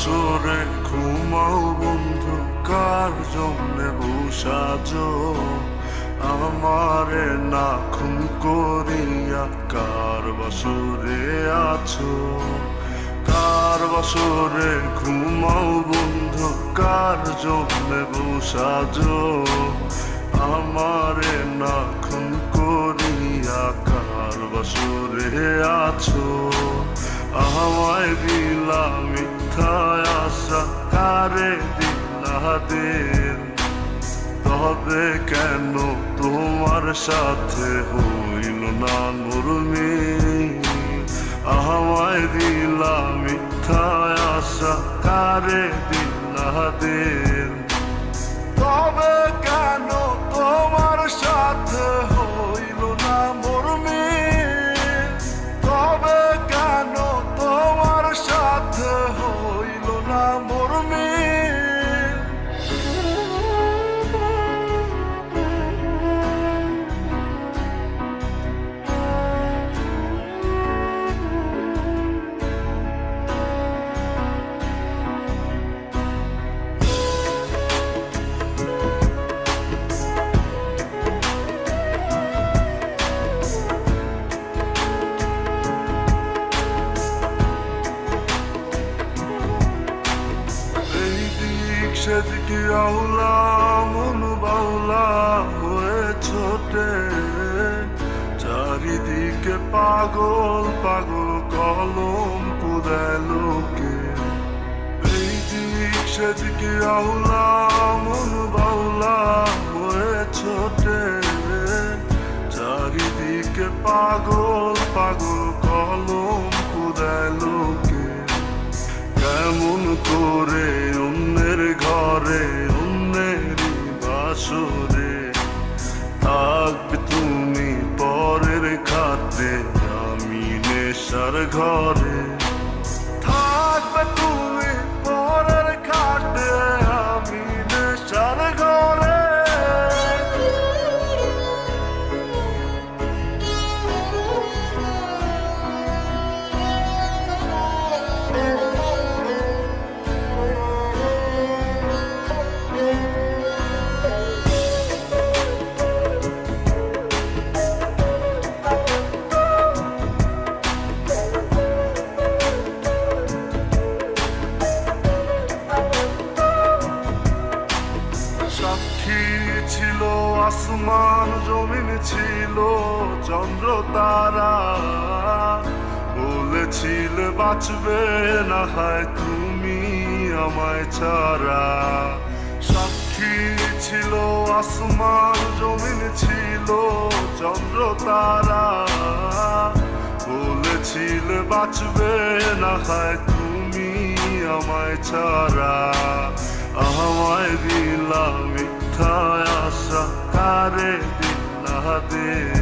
আসরে ঘুমাও বন্ধু, কার জন্যে বসাজ আমারে না খুন করিয়া কার বসরে আছো? কার বাসরে ঘুমাও বন্ধু, কার জন্যে বসাজ আমারে না খুন করিয়া কার বাসরে আছো? আমায় দিলাম মিথ্যা আশা কারে দিলা দিন তবে কেন তোমার সাথে হইল না নুরমি আমায় দিলা মিথ্যা আশা কারে দিলা দিন তবে কেন তোমার সাথে দিক সেদিকে আউলা, মন বাউলা হয়ে ছোটে। চারিদিকে পাগল পাগল কলম কুদায় লোকে। এই দিক সেদিকে আউলা, মন বাউলা হয়ে ছোটে। চারিদিকে পাগল পাগল কলম কুদায় লোকে। কেমন করে বাসরে থাকবে তুমি পরের খাতে আমি নেশার ঘরে থাকবে তুমি আসমান জমিন ছিল, চন্দ্র তারা। বলেছিল, বাঁচবে না হয় তুমি আমায় ছাড়া। সাক্ষী ছিল, আসমান জমিন ছিল, চন্দ্র তারা। বলেছিল, বাঁচবে না হয় তুমি আমায় ছাড়া। আমায় দিলা মিথ্যা আশা কারে দিলা